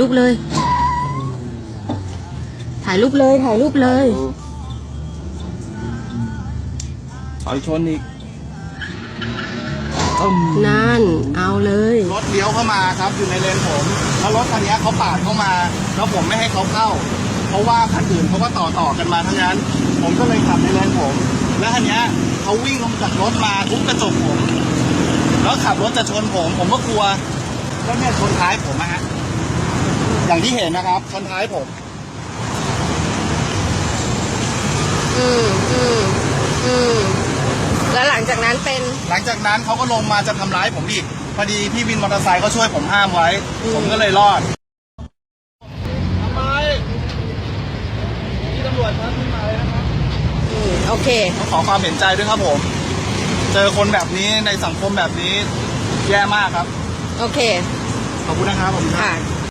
รูปเลย ถ่ายรูปเลย ถ่ายรูปเลยถอยชนอีกอืมนั่น เอาเลย รถเลี้ยวเข้ามาครับอยู่ในเลนผมแล้วรถคันนี้เขาปาดเข้ามา แล้วผมไม่ให้เขาเข้า เพราะว่าคันอื่นเขาก็ต่อต่อกันมาทั้งนั้น ผมก็เลยขับในเลนผม แล้วคันนี้เขาวิ่งลงจากรถมาทุบกระจกผม แล้วขับรถจะชนผม ผมก็กลัวแล้วเนี่ยชนท้ายผมอะฮะ อย่างที่เห็นนะครับชนท้ายผม อืมอืมอืมแล้วหลังจากนั้นเป็น หลังจากนั้นเขาก็ลงมาจะทำร้ายผมอีกพอดีพี่วินมอเตอร์ไซค์เขาช่วยผมห้ามไว้ อืม ผมก็เลยรอดทำไมพี่ตำรวจครับขึ้นมาเลยนะครับอืมโอเค ต้องขอความเห็นใจด้วยครับผม เจอคนแบบนี้ในสังคมแบบนี้แย่มากครับ โอเคขอบคุณนะครับผมครับค่ะ